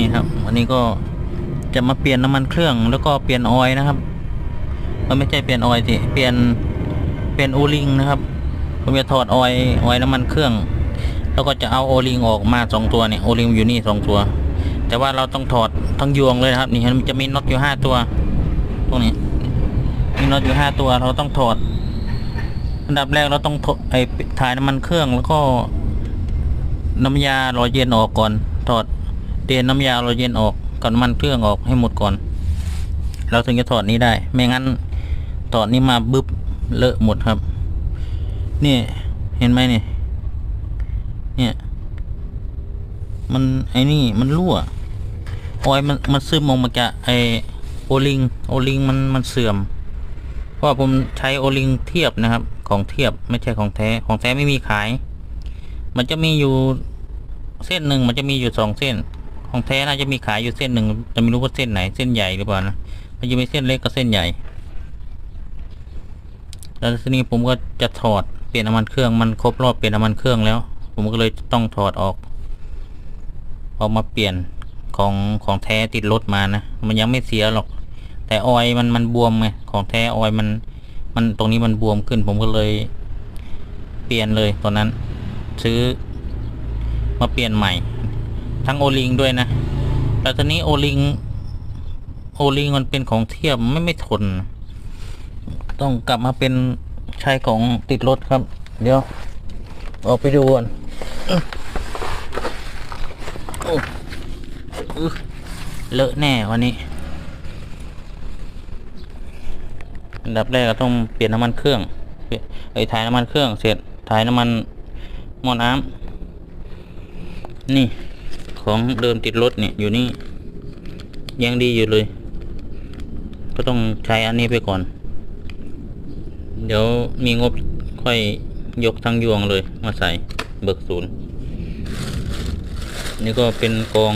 นี่ครับวันนี้ก็จะมาเปลี่ยนน้ำมันเครื่องแล้วก็เปลี่ยนออยล์นะครับ มันไม่ใช่เปลี่ยนออยล์สิเปลี่ยนเปลี่ยนโอลิงนะครับผมจะถอดออยล์ออยล์น้ำมันเครื่อง แล้วก็จะเอาโอลิงออกมาสองตัวเนี่ยโอลิงอยู่นี่สองตัว แต่ว่าเราต้องถอดทั้งยวงเลยนะครับ นี่มันจะมีน็อตอยู่ห้าตัวตรงนี้มีน็อตอยู่ห้าตัว เราต้องถอดอันดับแรกเราต้องถอดไอ้ถ่ายน้ำมันเครื่องแล้วก็น้ำยาหล่อเย็นออกก่อนถอด เตียนน้ำยาหล่อเย็นออกกับน้ำมันเครื่องออกให้หมดก่อน เราถึงจะถอดนี้ได้ ไม่งั้นถอดนี้มาบึ๊บเลอะหมดครับ นี่เห็นไหมนี่ เนี่ย มันไอ้นี่มันรั่วออยมันมันซึมออกมาจากไอโอลิงโอลิงมันมันเสื่อม เพราะผมใช้โอลิงเทียบนะครับ ของเทียบไม่ใช่ของแท้ของแท้ไม่มีขาย มันจะมีอยู่เส้นหนึ่งมันจะมีอยู่สองเส้น ของแท้น่าจะมีขายอยู่เส้นหนึ่งจะไม่รู้ว่าเส้นไหนเส้นใหญ่หรือเปล่านะมันจะมีเส้นเล็กกับเส้นใหญ่ แล้วทีนี้ผมก็จะถอดเปลี่ยนน้ำมันเครื่องมันครบรอบเปลี่ยนน้ำมันเครื่องแล้ว ผมก็เลยต้องถอดออกออกมาเปลี่ยนของของแท้ติดรถมานะมันยังไม่เสียหรอก แต่ออยมันมันบวมไงของแท้ออยมัน มันตรงนี้มันบวมขึ้น ผมก็เลยเปลี่ยนเลยตอนนั้น ซื้อมาเปลี่ยนใหม่ ทั้งโอลิงด้วยนะ แต่ตอนนี้โอลิงโอลิงมันเป็นของเทียบไม่ไม่ทน ต้องกลับมาเป็นใช้ของติดรถครับ เดี๋ยว ออกไปดูก่อนเลอะแน่วันนี้อันดับแรกก็ต้องเปลี่ยนน้ำมันเครื่องเปลี่ยนไอ้ถ่ายน้ำมันเครื่องเสร็จถ่ายน้ำมันหม้อน้ำนี่ ของเดิมติดรถเนี่ยอยู่นี่ยังดีอยู่เลย ก็ต้องใช้อันนี้ไปก่อน เดี๋ยวมีงบค่อยยกทั้งยวงเลยมาใส่เบิกศูนย์นี่ก็เป็นกอง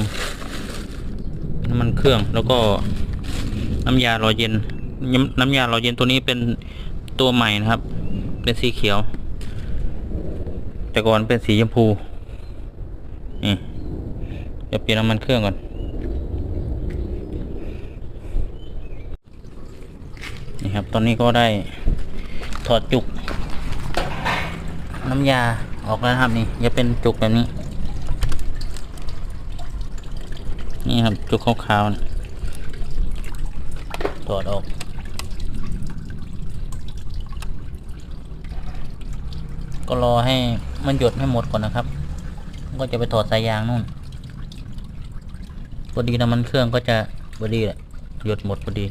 น้ำมันเครื่องแล้วก็น้ำยาหล่อเย็น น้ำน้ำยาหล่อเย็นตัวนี้เป็นตัวใหม่นะครับ เป็นสีเขียว แต่ก่อนเป็นสีชมพูนี่ จะเปลี่ยนน้ำมันเครื่องก่อน นี่ครับ ตอนนี้ก็ได้ถอดจุก น้ำยาออกแล้วนะครับนี่จะเป็นจุกแบบนี้ นี่ครับจุกขาวๆนะถอดออกก็รอให้มันหยดให้หมดก่อนนะครับ ก็จะไปถอดสายยางนู่น พอดีน้ำมันเครื่องก็จะพอดีแหละหยดหมดพอดี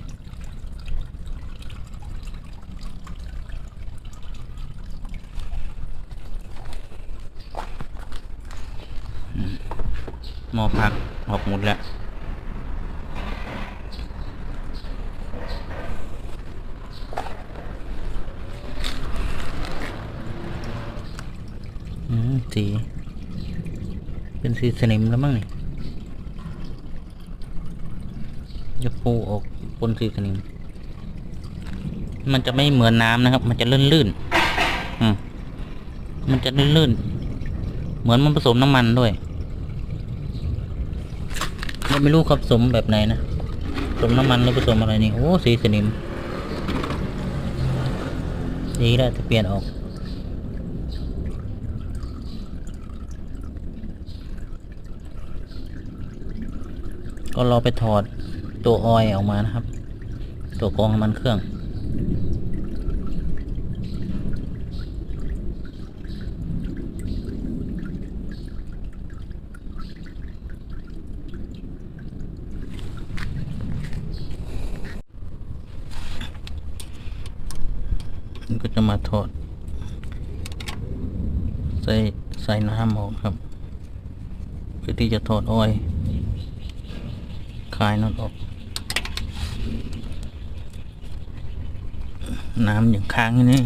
หมอพักออกหมดแล้วสีเป็นสีสนิมแล้วมั้งนี่ พูออกปนสีสนิมมันจะไม่เหมือนน้ำนะครับ มันจะลื่นๆอืมมันจะลื่นๆเหมือนมันผสมน้ำมันด้วยเราไม่รู้ครับผสมแบบไหนนะผสมน้ำมันหรือผสมอะไรนี่โอ้สีสนิมดีแล้วจะเปลี่ยนออกก็รอไปถอด ตัวออยออกมานะครับ ตัวกองมันเครื่องมันก็จะมาถอดใส่ใส่น้ำออกครับ เพื่อที่จะถอดออยคลายน็อตออก น้ำอย่างค้างนี่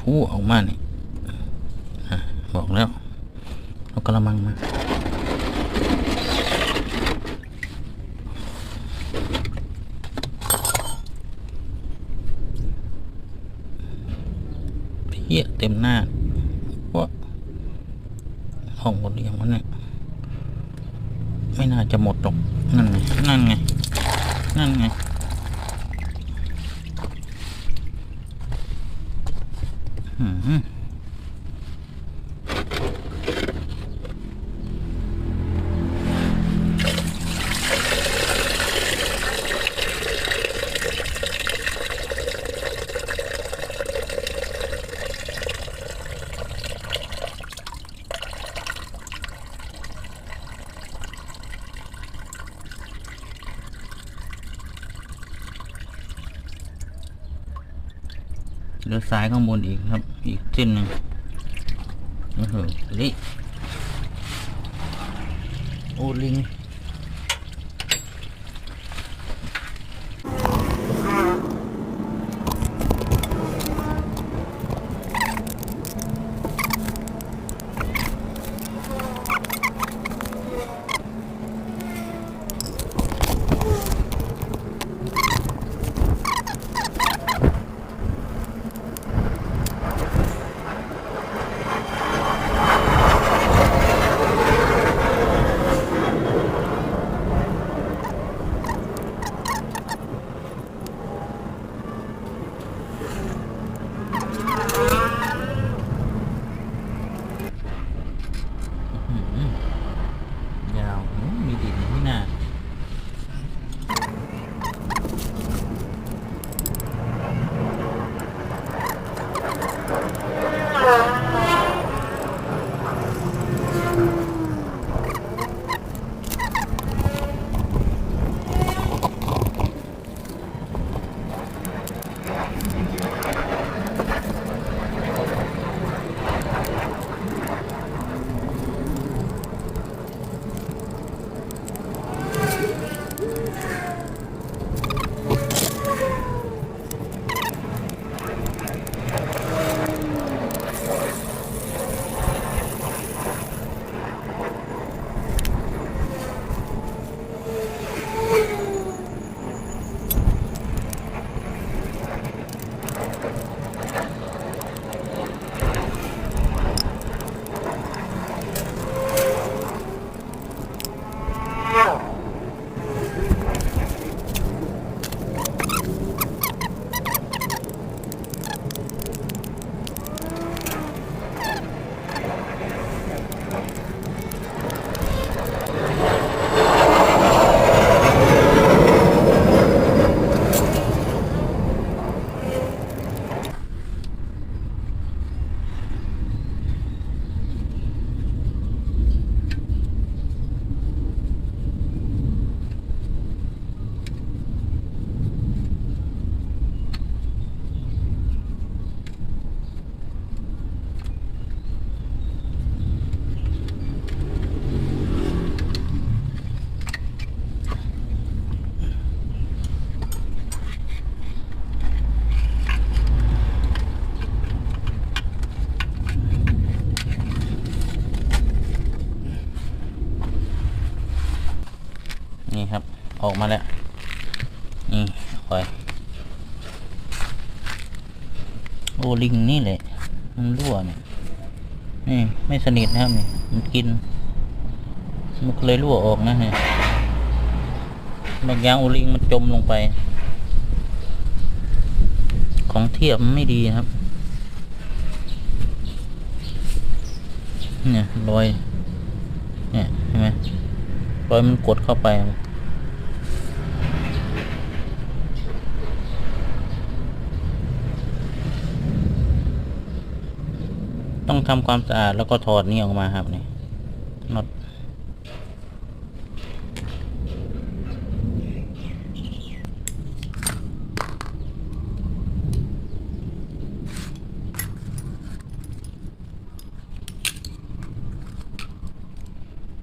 พูออกมานี่บอกแล้วเอากระมังมาเพี้ยเต็มหน้าว่าห้องหมดหรือยังวะเนี่ยไม่น่าจะหมดหรอกนั่นไงนั่นไงนั่นไง อืม ซ้ายข้างบนอีกครับ อีกเส้นหนึ่งโอ้โหนี่โอลิง ออกมาแล้ว นี่คอย โอลิงนี่แหละมันรั่วเนี่ย นี่ ไม่สนิทนะครับนี่ มันกิน มันก็เลยรั่วออกนะเนี่ยบางอย่างโอลิงมันจมลงไป ของเทียบไม่ดีครับ เนี่ยรอย เนี่ยเห็นไหมรอยมันกดเข้าไป ต้อง ทำความสะอาดแล้วก็ถอดนี่ออกมาครับนี่น็อต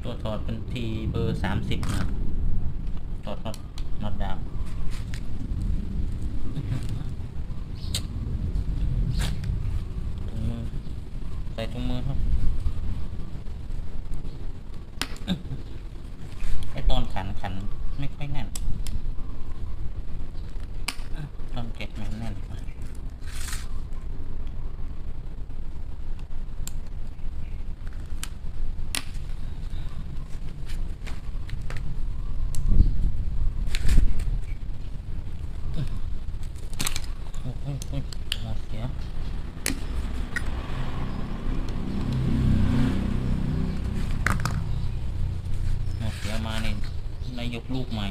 ตัวถอดเป็นทีเบอร์สามสิบนะครับ ถอดน็อตน็อตดามถุงมือ ใส่ถุงมือครับ ไอตอนขันขันไม่ค่อยแน่นตอนเก็บมันแน่นกว่า ได้ ยกลูกใหม่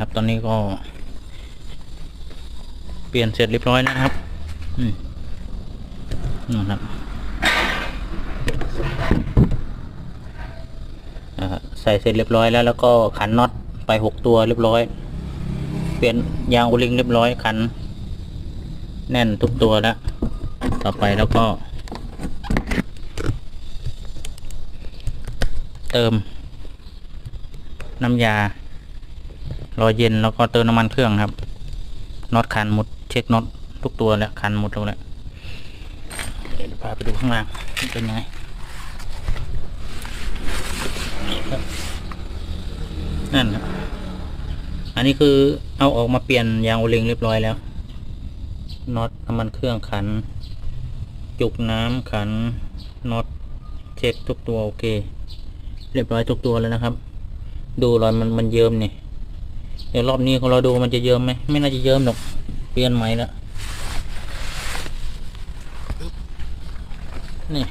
ครับ ตอนนี้ก็ เปลี่ยนเสร็จเรียบร้อยนะครับอืมนะครับใส่เสร็จเรียบร้อยแล้วแล้วก็ขันน็อตไปหกตัวเรียบร้อย เปลี่ยนยางโอลิงเรียบร้อยขัน แน่นทุกตัวแล้ว ต่อไปแล้วก็ เติมน้ำยา รอเย็นแล้วก็เติมน้ำมันเครื่องครับน็อตคันหมดเช็คน็อตทุกตัวแล้วคันหมดแล้วแหละเดี๋ยวพาไปดูข้างล่างเป็นไงนั่นครับอันนี้คือเอาออกมาเปลี่ยนยางโอลิงเรียบร้อยแล้วน็อตน้ำมันเครื่องขัน จุกน้ำขันน็อตเช็คทุกตัวโอเค เรียบร้อยทุกตัวแล้วนะครับ ดูรอยมันมันเยิ้มนี่ย เดี๋ยวรอบนี้ของเราดูมันจะเยิ้มไหมไม่น่าจะเยิ้มหรอกเปลี่ยนใหม่แล้วนี่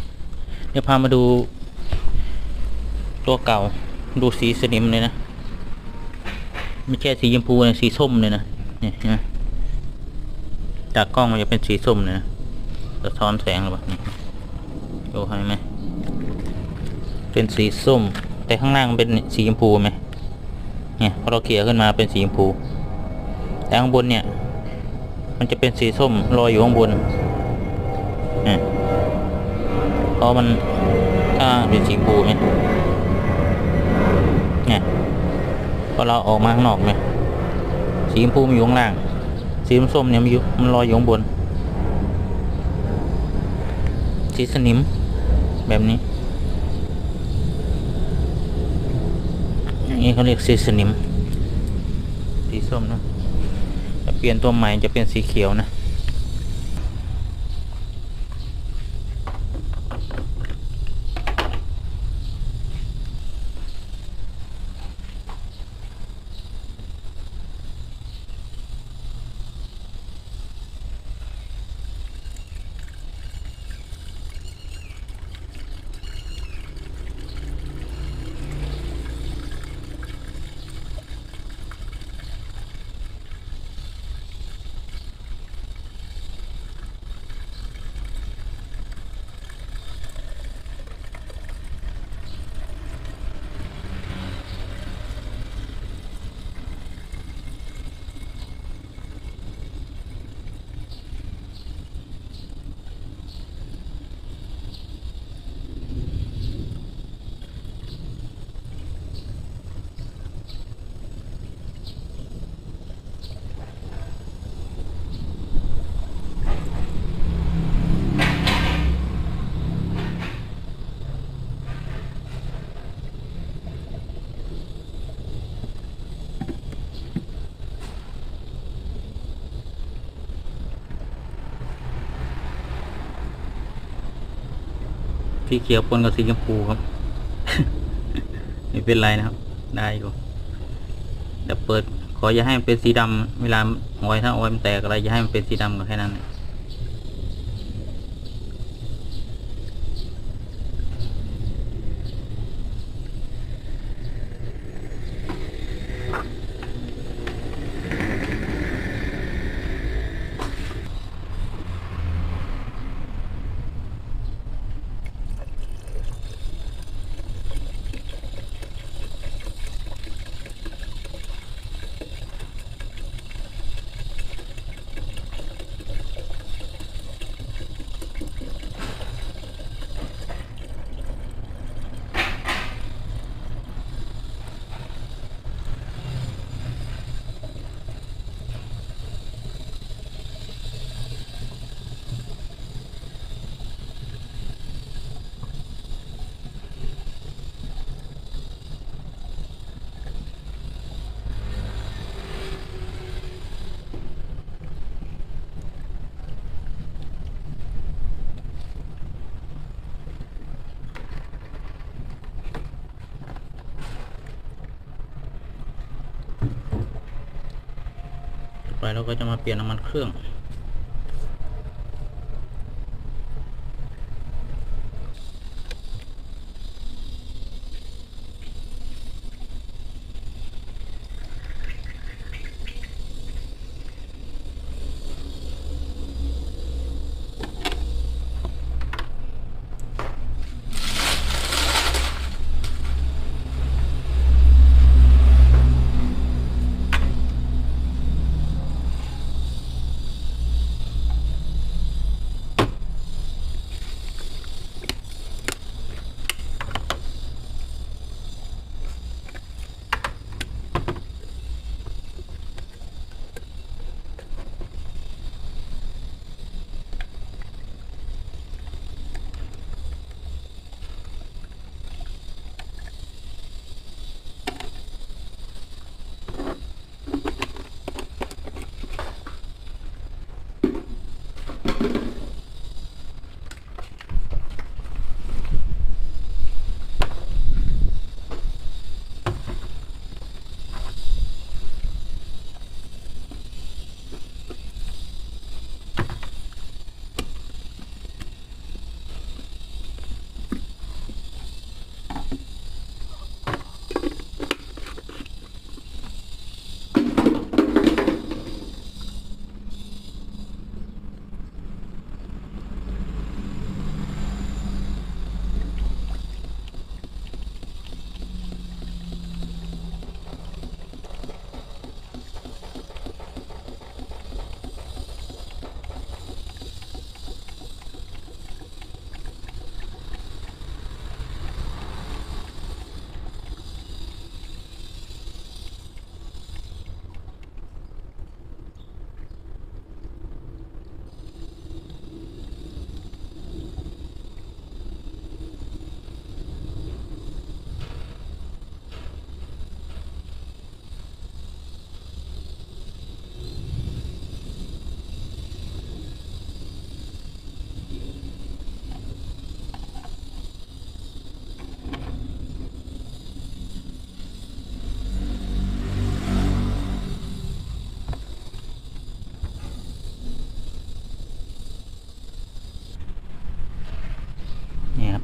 เดี๋ยวพามาดู ตัวเก่าดูสีสนิมเลยนะไม่ใช่สีชมพูนะสีส้มเลยนะนี่นไหมจากกล้องมันจะเป็นสีส้มเลยนะสะท้อนแสงหรือเปล่าดูให้ไหมเป็นสีส้ม แต่ข้างล่างเป็นสีชมพูไหม เนี่ยพอเราเขี่ยขึ้นมาเป็นสีชมพู แต่ข้างบนเนี่ย มันจะเป็นสีส้มลอยอยู่ข้างบนเนี่ยเพราะมันถ้าเป็นสีชมพูเนี่ยเนี่ยพอเราออกมาข้างนอกเนี่ยสีชมพูมันอยู่ข้างล่าง สีส้มเนี่ยมันอยู่มันลอยอยู่ข้างบนสีสนิมแบบนี้ อย่าง นี้เขาเรียกสีสนิม สีส้มนะจะเปลี่ยนตัวใหม่จะเป็นสีเขียวนะ สีเขียวปนกับสีชมพูครับ ไม่เป็นไรนะครับ ได้อยู่แต่เปิด ขออย่าให้มันเป็นสีดำเวลาหอยถ้าออยมันแตกอะไรอย่าให้มันเป็นสีดำก็แค่นั้น ไปเราก็จะมาเปลี่ยนน้ำมันเครื่อง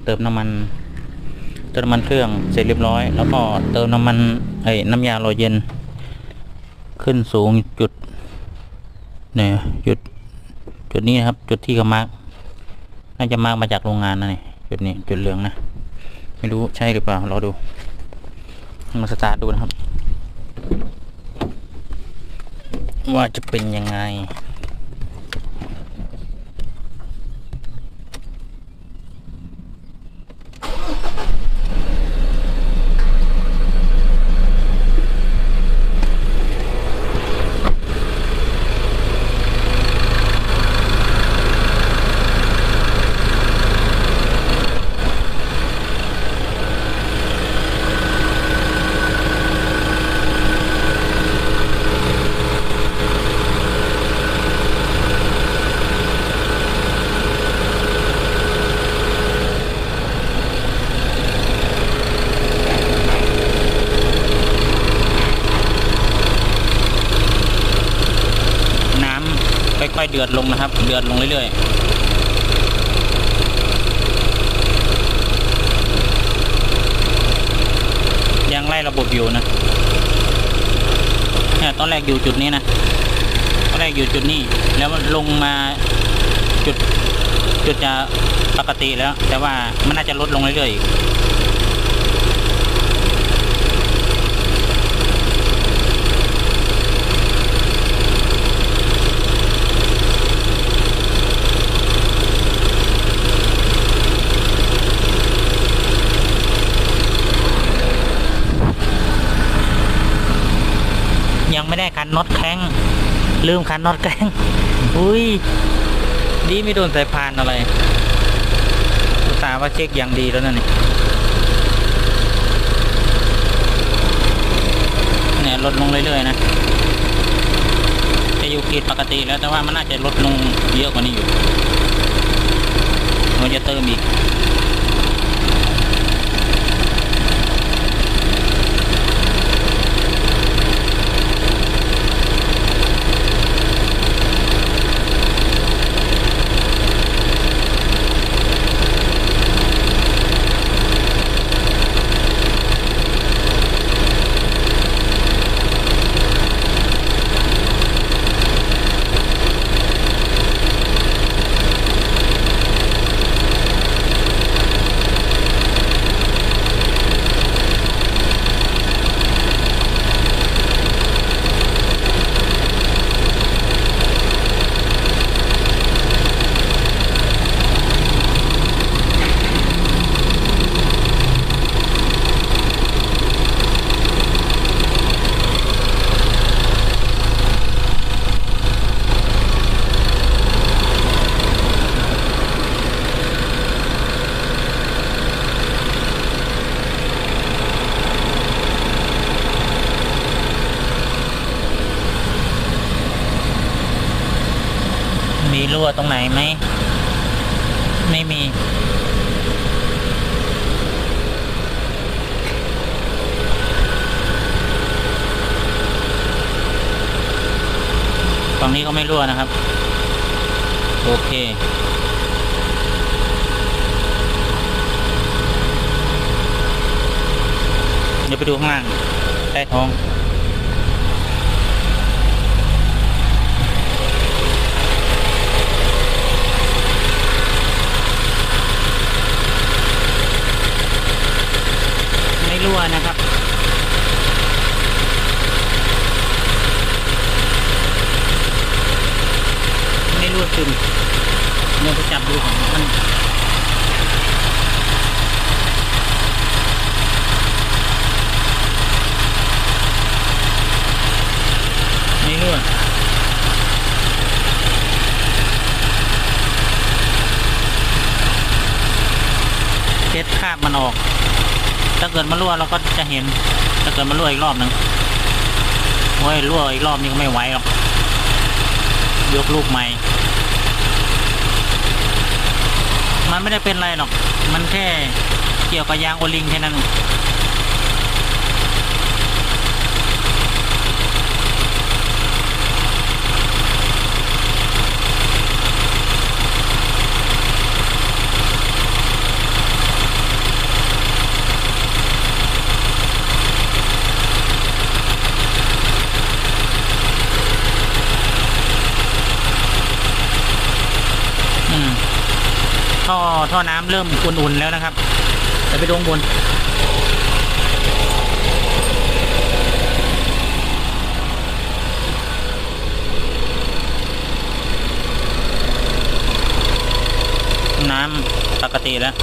เติมน้ำมัน เติมน้ำมันเครื่องเสร็จเรียบร้อย แล้วก็เติมน้ำมันไอ้น้ำยาโรยเย็น ขึ้นสูงจุดเนี่ยจุดจุดนี้นะครับ จุดที่เขามาร์กน่าจะมาร์กมาจากโรงงานนะนี่จุดนี้จุดเหลืองนะ ไม่รู้ใช่หรือเปล่ารอดูมาสตาร์ทดูนะครับ ว่าจะเป็นยังไง เดือดลงนะครับ เดือดลงเรื่อยๆ ยังไล่ระบบอยู่นะเนี่ยตอนแรกอยู่จุดนี้นะตอนแรกอยู่จุดนี้ แล้วมันลงมาจุดจุดจะปกติแล้ว แต่ว่ามันน่าจะลดลงเรื่อยๆอีก ยังไม่ได้คั น็อตแข้งลืมคันน็อตแข้งอุ้ยดีไม่โดนสายพานอะไรตาว่าเช็คอย่างดีแล้วนั่นนี่เนี่ยลดลงเรื่อยๆนะจะอยู่ขีดปกติแล้วแต่ว่ามันน่าจะลดลงเยอะกว่านี้อยู่เราจะเติมอีก มี รั่วตรงไหนไหม ไม่มี ฝั่งนี้ก็ไม่รั่วนะครับ โอเคเดี๋ยวไปดูข้างล่างใต้ท้อง ไม่รั่ว นะครับ ไม่รั่วซึมเดี๋ยวไปจับดูของมันไม่รั่วเช็ดคราบมันออก ถ้าเกิ ดมันรั่วเราก็จะเห็น ถ้าเกิดมันรั่วอีกรอบหนึ่งโอ้ยรั่วอีกรอบนี้ก็ไม่ไหวหรอกยกลูกใหม่ มันไม่ได้เป็นไรหรอก มันแค่เกี่ยวกับยางโอลิงแค่นั้น ท่อท่อน้ำเริ่มอุ่นๆแล้วนะครับเดี๋ยวไปดูข้างบนน้ำปกติแล้ว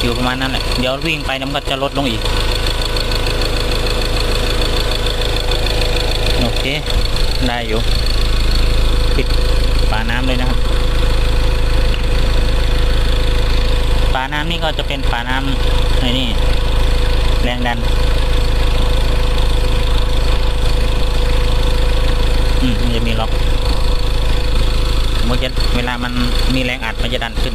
อยู่ประมาณนั้นแหละ เดี๋ยววิ่งไปน้ำก็จะลดลงอีก โอเค ได้อยู่ ปิดฝาน้ำเลยนะครับ ฝาน้ำนี่ก็จะเป็นฝาน้ำไอ้นี่แรงดันอืมมันจะมีล็อกมันจะเวลามันมีแรงอัดมันจะดันขึ้น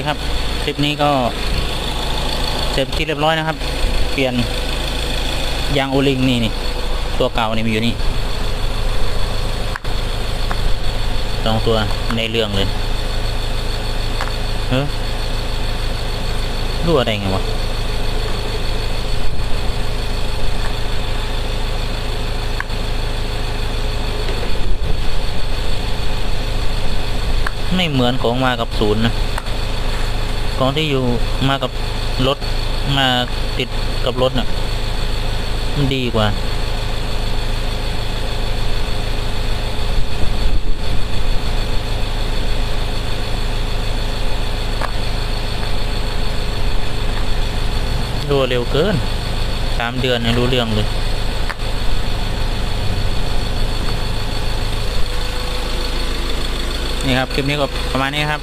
คครับ คลิปนี้ก็เสร็จที่เรียบร้อยนะครับ เปลี่ยนยางโอลิงนี่นี่ตัวเก่านี่มีอยู่นี่สองตัวในเรื่องเลยเฮ้ยรั่วได้ไงวะไม่เหมือนของมากับศูนย์นะ ของที่อยู่มากับรถมาติดกับรถน่ะ มันดีกว่า รัวเร็วเกินสามเดือนยังรู้เรื่องเลยนี่ครับ คลิปนี้ก็ประมาณนี้ครับ